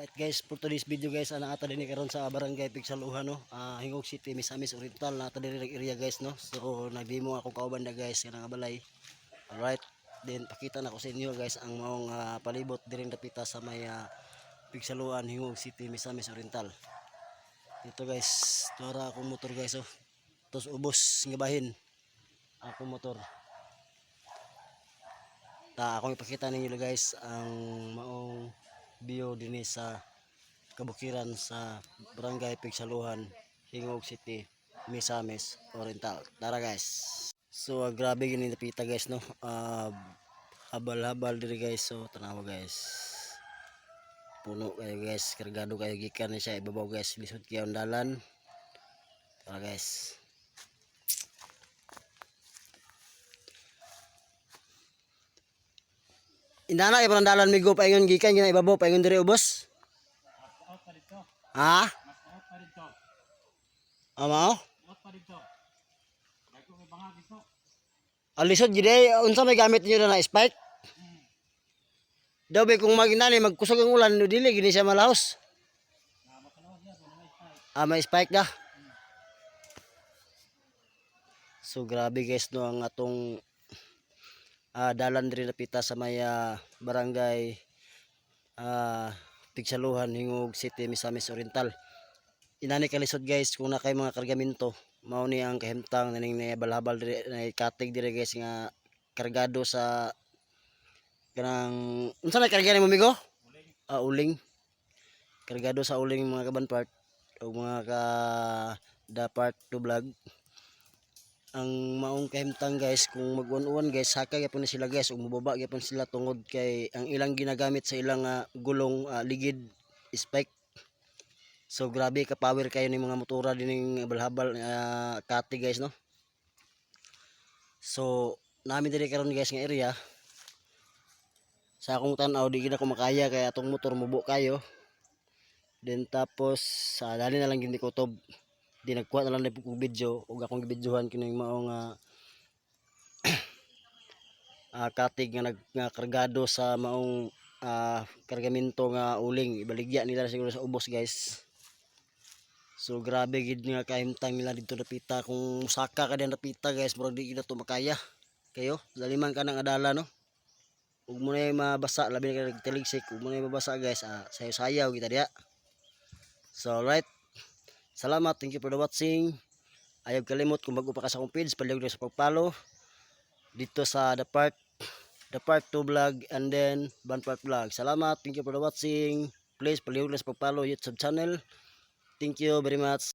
Right guys, for today's video guys, ana ata din karon sa barangay Pigsaluhan no. Ah Hingog City, Misamis Oriental na ata din area guys no. So nagdemo ako kauban na guys kanang balay. Alright. Then pakita na ko sa inyo guys ang maong ah, palibot diri dapita sa may ah, Pigsaluhan, Hingog City, Misamis Oriental. Ito guys, tuara akong motor guys oh. Tos ubos nga bahin. Akong motor. Ta akong ipakita ninyo guys ang maong view dinhi sa kabukiran sa Barangay Pigsaluhan, Hingog City, Misamis Oriental. Tara guys. So ah, grabe gini napita guys no. Ah, habal-habal diri guys. So tanawa guys. Puno kayo guys, kargado kayo gikan ni siya ibabaw guys. Lisod kayo ang dalan. Tara guys. Indana ay parang dalan migo pa ingon gikan gina ibabaw pa ingon diri ubos. Ha? Amaw? Alisod gid ay unsa may gamit niyo na spike? Daw be kung maginani magkusog ang ulan dili gini siya malahos. Ah, may spike da. So grabe guys no ang atong ah, dalan diri napita sa may ah, barangay ah, Pigsaluhan, Hingog City, Misamis Oriental. Inani kalisod guys kung na kay mga kargamento mao ni ang kahimtang naning ni balhabal diri na katig diri guys nga kargado sa kanang unsa na karga ni mo migo? Ah, uling. Kargado sa uling mga kaban part o mga ka da part to vlog ang maong kahimtang guys kung mag-uwan guys saka gyapon sila guys ug mubaba gyapon sila tungod kay ang ilang ginagamit sa ilang ah, gulong ah, ligid spike. So grabe ka power kayo ni mga motora dining balhabal uh, kati guys no? So namin diri karon guys nga area. Sa akong tan-aw di gina ko makaya kay atong motor mubo kayo. Then tapos sa dali na lang gindi kutob di nagkuha na lang na kong video ug akong gibidyohan kini mao nga ah, katig nga nag nga kargado sa maong ah, kargamento nga uling. Ibaligya nila siguro sa ubos guys. So grabe gid nga kahimtang nila dito napita. Kung musaka ka din napita guys murag di kita to makaya. Kayo daliman ka ng adala no? Ug mo na mabasa labi na ka tiligsik ug mo na mabasa guys. Ah, sayo sayaw kita diya. So alright Salamat, thank you for the watching. Ayaw kalimot kung bago pa ka sa akong page, palihog sa pagpalo. Dito sa The Part, The Part 2 vlog and then Ban Part vlog. Salamat, thank you for the watching. Please palihog sa pagpalo YouTube channel. Thank you very much.